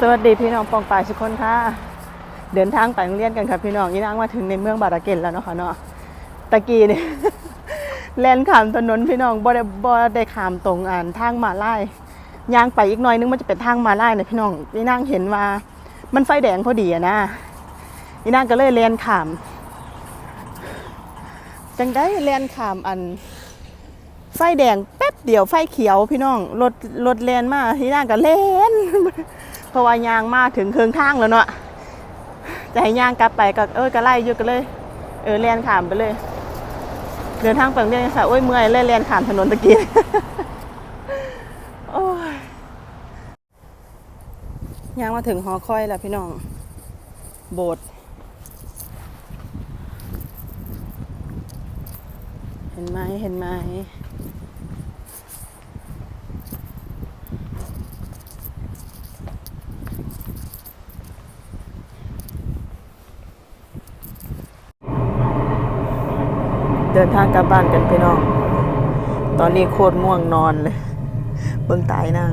สวัสดีพี่น้องปองปายทุกคนค่ะ เดินทางไปโรงเรียนกันครับพี่น้องนี่นางมาถึงในเมืองบาราเกนแล้วเนาะค่ะเนาะตะกี้นี่แลนขามถนนพี่น้องบ่ได้บ่ได้ขามตรงอ่านทางมาลายย่างไปอีกหน่อยนึงมันจะเป็นทางมาลายนะพี่น้องนี่นางเห็นว่ามันไฟแดงพอดีอะนะนี่นางก็เลยแลนขามจังได้แลนขามอันไฟแดงแป๊บเดียวไฟเขียวพี่น้องรถรถแลนมาที่นั่นก็เล่น ราะว่ายางมาถึงเคืองทางแล้วเนาะจะให้ยางกลับไปก็เออก็ไล่ยู่กันเลย เออแลนขามไปเลย เดินทางไปโรงเรียนค่ะโอ้ยเมื่อยเลยแลนขามถนนตะกี้โอ้ยยางมาถึงหอคอยแล้วพี่น้อง โบสถ์เห็นไหมเห็นไหม เดินทางกลับบ้านกันพี่น้อง ตอนนี้โคตรง่วงนอนเลย เบิ่งตายนาง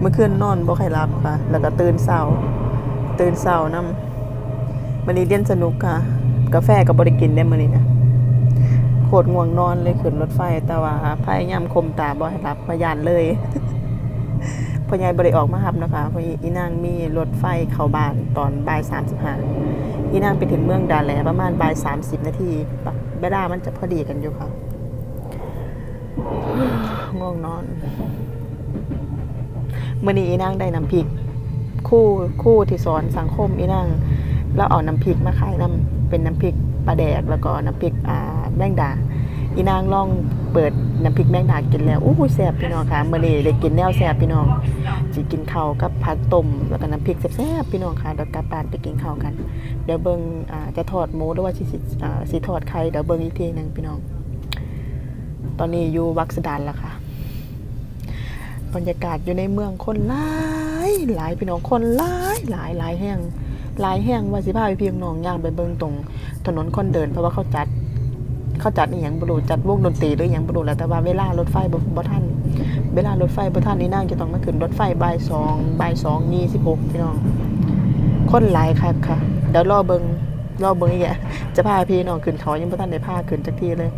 เมื่อคืนนอนบ่ค่อยหลับค่ะ แล้วก็ตื่นเช้า ตื่นเช้านำมื้อนี้เรียนสนุกค่ะ กาแฟก็บ่ได้กินได้มื้อนี้นะโคตรง่วงนอนเลยขึ้นรถไฟ แต่ว่าพยายามคมตาบ่ให้หลับพยานเลยพ่อใหญ่บ่ได้ออกมารับนะคะพราะอีนางมีรถไฟเข้าบ้านตอนบ่าย35อีนางไปถึงเมืองดาแลประมาณบ่ายสามสิบนาทีปะ เวลามันจะพอดีกันอยู่ค่ะง่วงนอนมื่อนี้อีนางได้น้ำพริก คู่คู่ที่สอนสังคมอีนางแล้วเอาน้ำพริกมาขายน้ำเป็นน้ำพริกปลาแดกแล้วก็น้ำพริกอ่าแมงดา อีนางลองเปิดน้ำพริกแมงดากินแล้วอู้หูแซ่บพี่น้องค่ะเมื่อนี้ได้กินแนวแซ่บพี่น้องสิกินข้าวกับผักต้มแล้วก็น้ำพริกแซ่บๆพี่น้องค่ะเดี๋ยวกลับบ้านไปกินข้าวกัน เดี๋ยวเบิงอ่าจะทอดหมูหรือว่าสิสิอ่าสิทอดไข่เดี๋ยวเบิงอีกทีนึงพี่น้อง ตอนนี้อยู่วักสดานแล้วค่ะบรรยากาศอยู่ในเมืองคนหลายหลายพี่น้องคนหลายหลายหลายแห่งหลายแห่งว่าสิพาไปเพียงน้องย่างไปเบิงตรง ถนนคนเดินเพราะว่าเขาจัด เขาจัดอหย่างบรูจัดวงดนตรีหรืออหย่างบรูแล้วแต่ว่าเวลารถไฟบ่บ่ทันเวลารถไฟบ่ทันนี่นั่งจะต้องมาขึ้นรถไฟบ่ายสองบ่ายสองยี่สิบหกพี่น้องคนหลายคักค่ะเดี๋ยวรอเบิงรอเบิงอีกอะจะพาพี่น้องขึ้นเขายังบ่ทันได้พาขึ้นจักทีเลย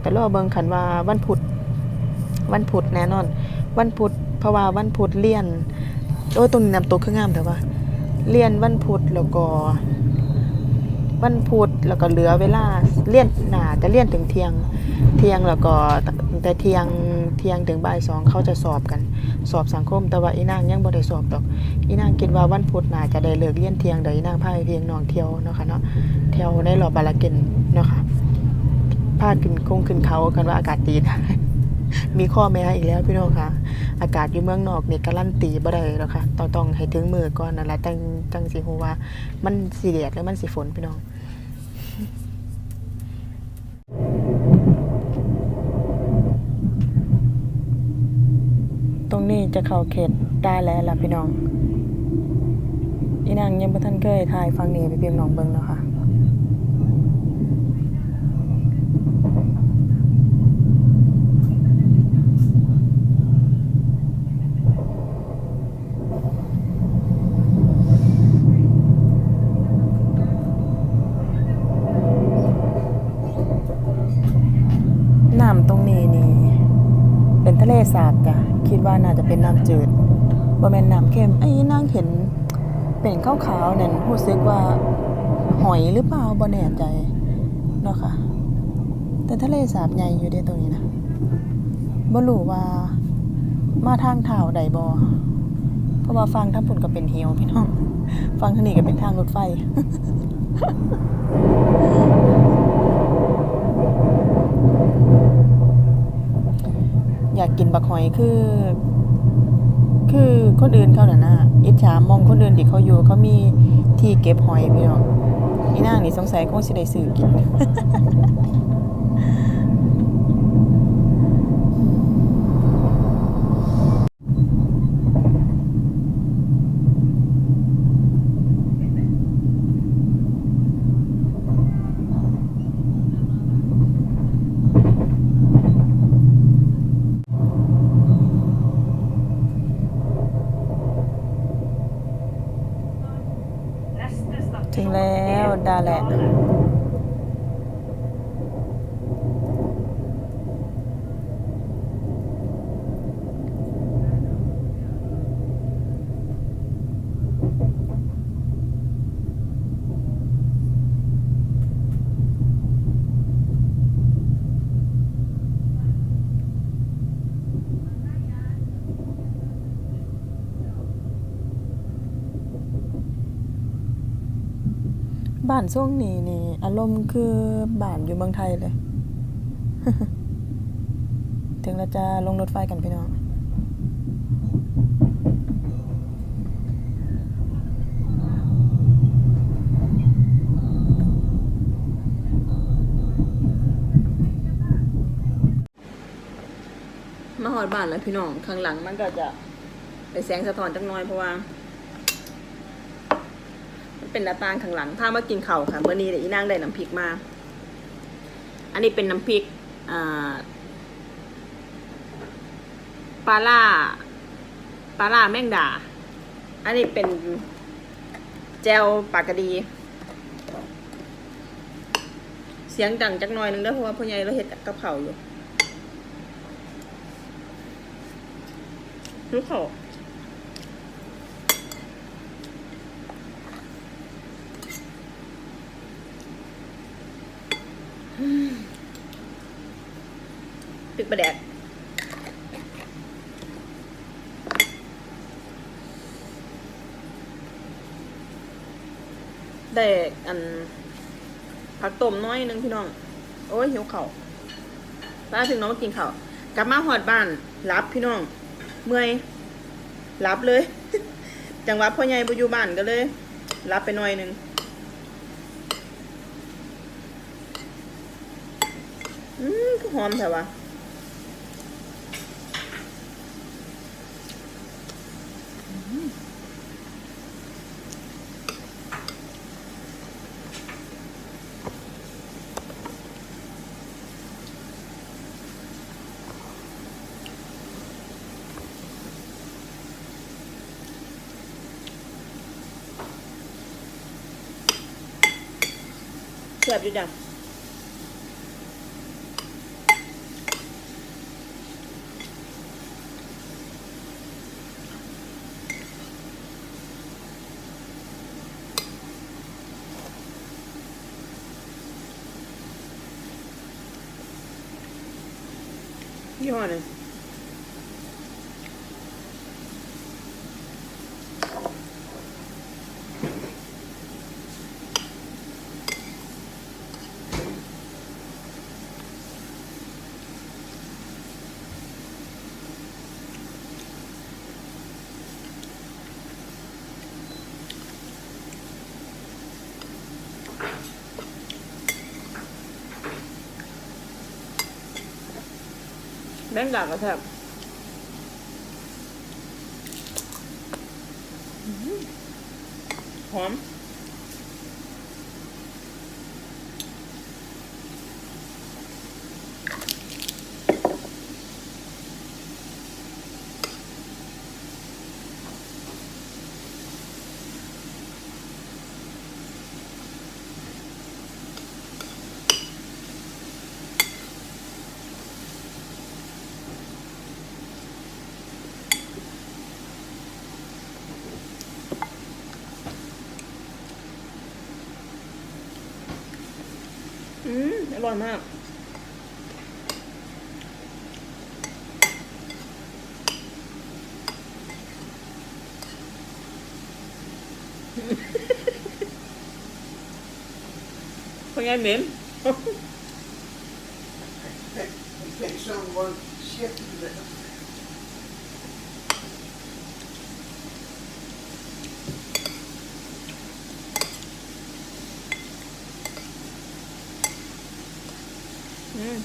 แต่รอเบิงคันว่าวันพุธวันพุธแน่นอน วันพุธเพราะว่าวันพุธเลี่ยนโอ้ยตรงนี้นำตัวเครื่องามแต่ว่าเลี่ยนวันพุธแล้วก็ วันพุธแล้วก็เหลือเวลาเลี่ยนหนาจะเลี่ยนถึงเที่ยงเที่ยงแล้วก็แต่เที่ยงเที่ยงถึงบ่ายสองเขาจะสอบกัน สอบสังคม แต่ว่าอีนางยังบ่ได้สอบดอก อีนางคิดว่าวันพุธน่าจะได้เลิกเรียนเที่ยงเดี๋ยวอีนางพาไปเพียงน้องเที่ยวเนาะค่ะเนาะเที่ยวในรอบบาลาเกนเนาะค่ะพาขึ้นคงขึ้นเขากันว่าอากาศดีนะมีข้อแม้อีกแล้วพี่น้องค่ะ อากาศอยู่เมืองนอกนี่การันตีบ่ได้หรอกค่ะต้องต้องให้ถึงมือก่อนนั่นแหละจังจังสิฮู้ว่า มันสิแดดหรือมันสิฝนพี่น้องตรงนี้จะเข้าเขตได้แล้วล่ะพี่น้องอีนางยังบ่ทันเคยถ่ายฟังนี้ไปเพียงน้องเบิ่งเนาะค่ะ น้ำตรงนี้นี่ เป็นทะเลสาบจ้ะคิดว่าน่าจะเป็นน้ำจืดบ่แม่นน้ำเค็มไอ้นางเห็นเป็นขาวๆนั่นรู้สึกว่าหอยหรือเปล่าบ่แน่ใจเนาะค่ะ แต่ทะเลสาบใหญ่อยู่เด้ตรงนี้นะบ่รู้ว่ามาทางเท้าใดบ่เพราะว่าฟังทางพุ่นก็เป็นเหวพี่น้อง ฟังทางนี้ก็เป็นทางรถไฟ อยากกินบักหอยคือ คือคนอื่นเขาน่ะนะอิจฉามองคนอื่นที่เขาอยู่เขามีที่เก็บหอยพี่น้องอีนางนี่สงสัยคงสิได้ซื้อกิน แล้วดาแหละ บ้านช่วงนี้นี่ อารมณ์คือบ้านอยู่เมืองไทยเลย ถึงเราจะลงรถไฟกันพี่น้องมาหอดบ้านแล้วพี่น้องข้างหลังมันก็จะไปแสงสะท้อนจักหน้อยเพราะว่า เป็นหน้าต่างข้างหลังถ้ามากินเข้าค่ะเมื่อนี้เดี๋ยวอีนางได้น้ำพริกมา อันนี้เป็นน้ำพริกปลาล่าปลาล่าแมงดา อันนี้เป็นแจวปากกะดี เสียงดังจักหน่อยนึงเด้อเพราะว่าพ่อใหญ่เราเฮ็ดกับข้าอยู่รู้เขา ตึกประแดกได้อันผักต้มน้อยหนึงพี่น้อง โอ้ยหิวเข่าวป้าถึงน้องมากินเข้ากลับมาหอดบ้านรับพี่น้อง เมื่อยรับเลย จังหวะพ่อใหญ่บ่อยู่บ้านก็เลย รับไปหน่อยหนึง อืมก็ หอมแถววะแซ่บอยู่จ้ะ ยี่ห้อหนึ่ง แบงก์ดากกระแทบหอม อืมอร่อยมาก เป็นไงเหม็น Take someone shit there. อืม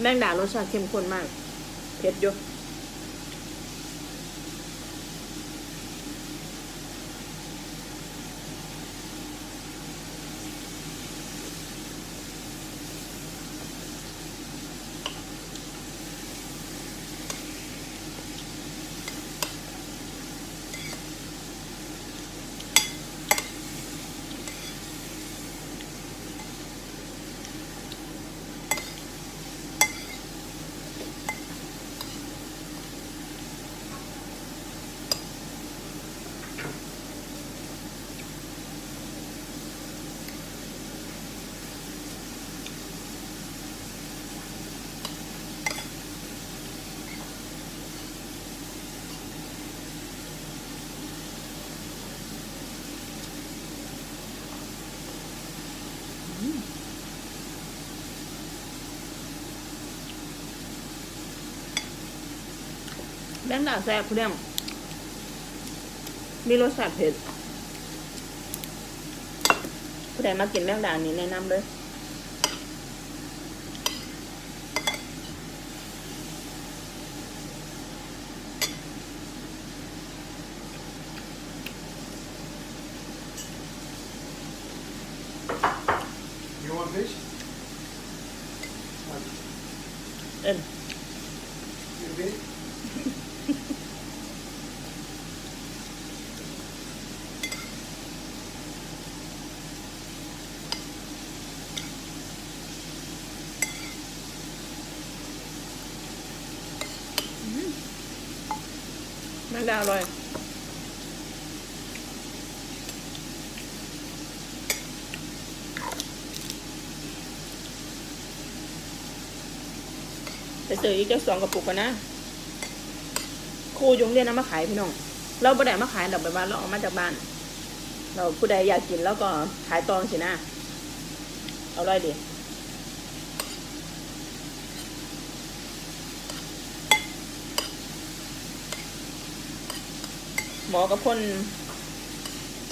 แมงดารสชาติเข้มข้นมาก เผ็ดอยู่ แบงดาแซ่บคุณเดียมมีรสชาติเผ็ดผู้ใดมากินแมงดานี้แนะนำเลย You want fish? เอ็น ดาอร่อยไปซื้ออีกเจ้าสองกระปุกกันนะครูยงเรียนเอามาขายพี่น้อง เราบ่ได้มาขายดอกใบบ้านเราเอามาจากบ้าน เราผู้ใดอยากกินแล้วก็ขายตองสินะ เอาร่อยดี หมอกับคน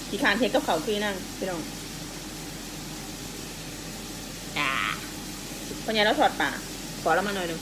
ที่คานเทคกับเขาคือนั่งพี่น้องปัญญาเราถอดป่าขอแล้วมาหน่อยหนึ่ง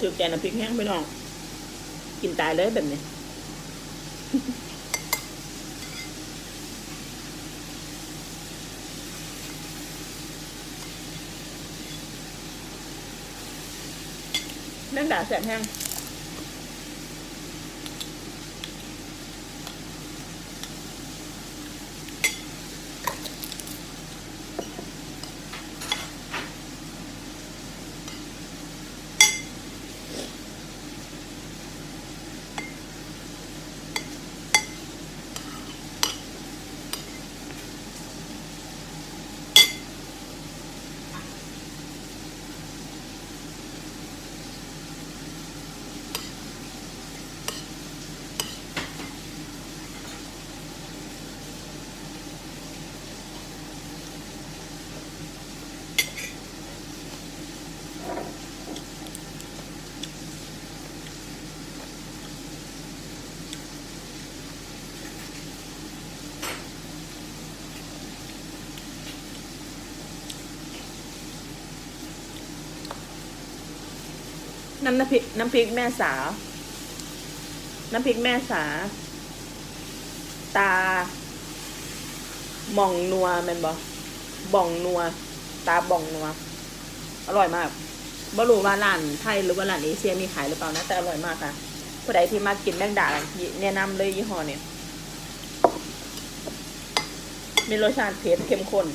ถือแกน้ำพริกแห้งไปน้อง กินตายเลยแบบนี้นั่นด่าแสบแห้ง น้ำน้ำพริกน้ำพริกแม่สา น้ำพริกแม่สา ตาหม่องนัวแมันบอบ่องนัว ตาบ่องนัว อร่อยมากบ่รู้ว่าร้านไทยหรือว่าร้านเอเชียมีขายหรือเปล่านะแต่อร่อยมากค่ะผู้ใดที่มากินแมงดาแนะนำเลยยี่ห้อเนี่ยมีรสชาติเผ็ดเข้มข้น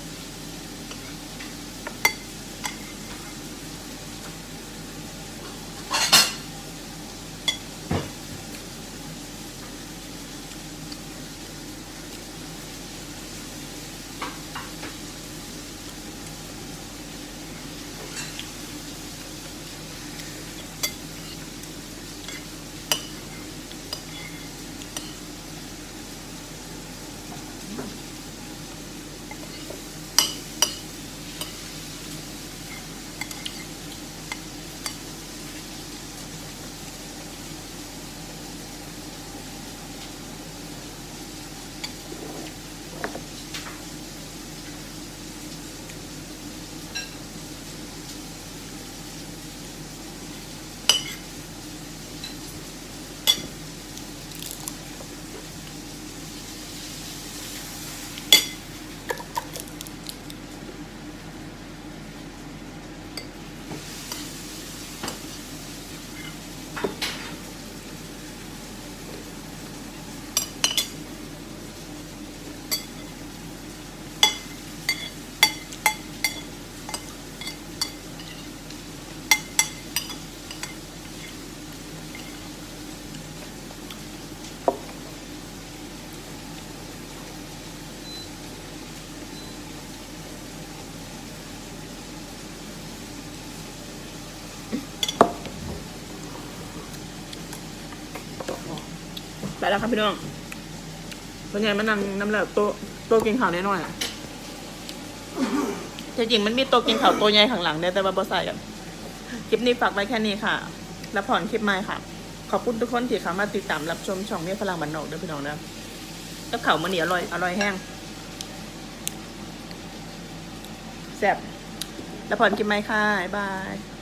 แล้วครับพี่น้องเป็นไงมันนั่งน้ำเหลือโตโตกินข้าวน้อยๆอะจริงๆมันมีโตกินข้าวโตใหญ่ข้างหลังเนี่ยแต่ว่าบ่ใส่กันคลิปนี้ฝากไว้แค่นี้ค่ะ แล้วผ่อนคลิปใหม่ค่ะ ขอบคุณทุกคนที่เข้ามาติดตามรับชมช่องเมียพลังบันนอกด้วยพี่น้องนะกับข้าวมันนี่อร่อยอร่อยแห้งแซ่บแล้วผ่อนคลิปใหม่ค่ะบ๊ายบาย